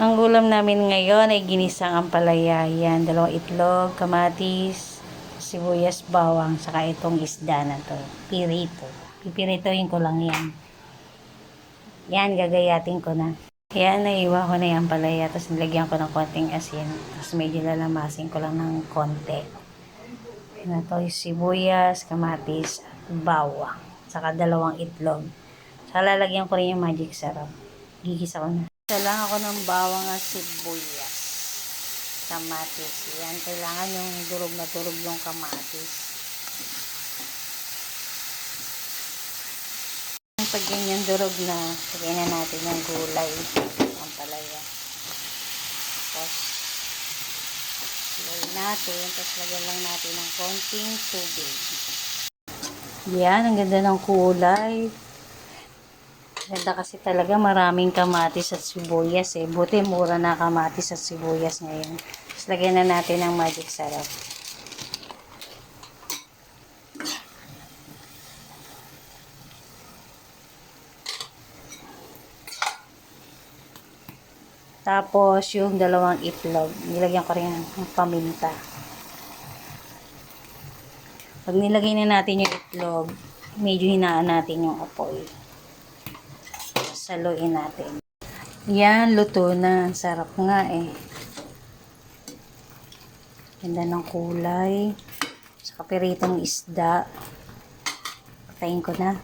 Ang ulam namin ngayon ay ginisang ampalaya. Yan, dalawang itlog, kamatis, sibuyas, bawang, saka itong isda na to. Pirito. Pipiritohin ko lang yan. Yan, gagayatin ko na. Yan, naiwa ko na yung ampalaya. Tapos nilagyan ko ng konting asin. Tapos medyo lalamasin ko lang ng konti. Yan to, yung sibuyas, kamatis, at bawang. Saka dalawang itlog. Saka lalagyan ko rin yung magic sarap. Gigisa ko na. Isa lang ako ng bawang at sibuyas. Kamatis. Yan, kailangan yung durog na durog yung kamatis. Pag ganyan durog na, lagyan na natin yung gulay. Ang palaya. Tapos, lagyan natin. Tapos lagyan lang natin ng konting tubig. Yan, ang ganda ng kulay. Ganda kasi talaga maraming kamatis at sibuyas eh. Buti mura na kamatis at sibuyas ngayon. Tapos lagyan na natin ng magic sarap. Tapos yung dalawang itlog, nilagyan ko rin ng paminta. Pag nilagay na natin yung itlog, medyo hinaan natin yung apoy saluin natin. Yan, luto na. Ang Sarap nga eh. Ganda ng kulay. Sa kapiritong isda. Patayin ko na.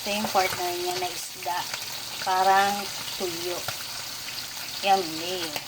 Ito yung partner niya na isda. Parang tuyo. Yummy.